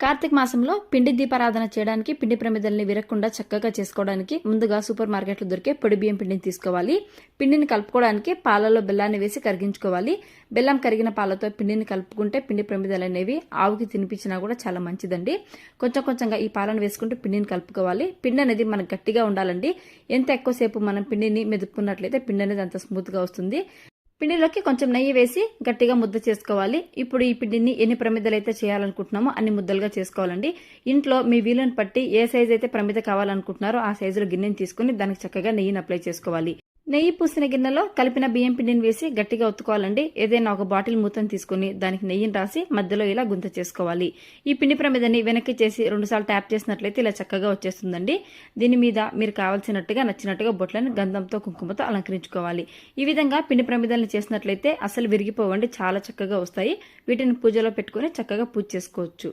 కార్తీక మాసంలో పిండి దీపారాధన చేయడానికి పిండి ప్రమిదల్ని విరక్కుండా చక్కగా చేసుకోవడానికి ముందుగా సూపర్ మార్కెట్లో దొరికే పొడి బియ్యం పిండిని తీసుకోవాలి. పిండిని కలుపుకోవడానికి పాలలో బెల్లాన్ని వేసి కరిగించుకోవాలి. బెల్లం కరిగిన పాలతో పిండిని కలుపుకుంటే పిండి ప్రమిదలు అనేవి ఆవుకి తినిపించినా కూడా చాలా మంచిదండి. కొంచెం కొంచెంగా ఈ పాలను వేసుకుంటూ పిండిని కలుపుకోవాలి. పిండి అనేది మనకు గట్టిగా ఉండాలండి. ఎంత ఎక్కువసేపు మనం పిండిని మెదుపుకున్నట్లయితే పిండి అనేది అంత స్మూత్గా వస్తుంది. పిండిలోకి కొంచెం నెయ్యి వేసి గట్టిగా ముద్ద చేసుకోవాలి. ఇప్పుడు ఈ పిండిని ఎన్ని ప్రమిదలు అయితే చేయాలనుకుంటున్నామో అన్ని ముద్దలుగా చేసుకోవాలండి. ఇంట్లో మీ వీలుని బట్టి ఏ సైజ్ అయితే ప్రమిద కావాలనుకుంటున్నారో ఆ సైజులో గిన్నెని తీసుకుని దానికి చక్కగా నెయ్యిని అప్లై చేసుకోవాలి. నెయ్యి పూసిన గిన్నెలో కలిపిన బియ్యం పిండిని వేసి గట్టిగా ఒత్తుకోవాలండి. ఏదైనా ఒక బాటిల్ మూతను తీసుకుని దానికి నెయ్యిని రాసి మధ్యలో ఇలా గుంత చేసుకోవాలి. ఈ పిండి ప్రమిదని వెనక్కి చేసి రెండుసార్లు ట్యాప్ చేసినట్లయితే ఇలా చక్కగా వచ్చేస్తుందండి. దీని మీద మీరు కావాల్సినట్టుగా నచ్చినట్టుగా బొట్లను గంధంతో కుంకుమతో అలంకరించుకోవాలి. ఈ విధంగా పిండి ప్రమిదలను చేసినట్లయితే అసలు విరిగిపోవండి చాలా చక్కగా వస్తాయి. వీటిని పూజలో పెట్టుకుని చక్కగా పూజ చేసుకోవచ్చు.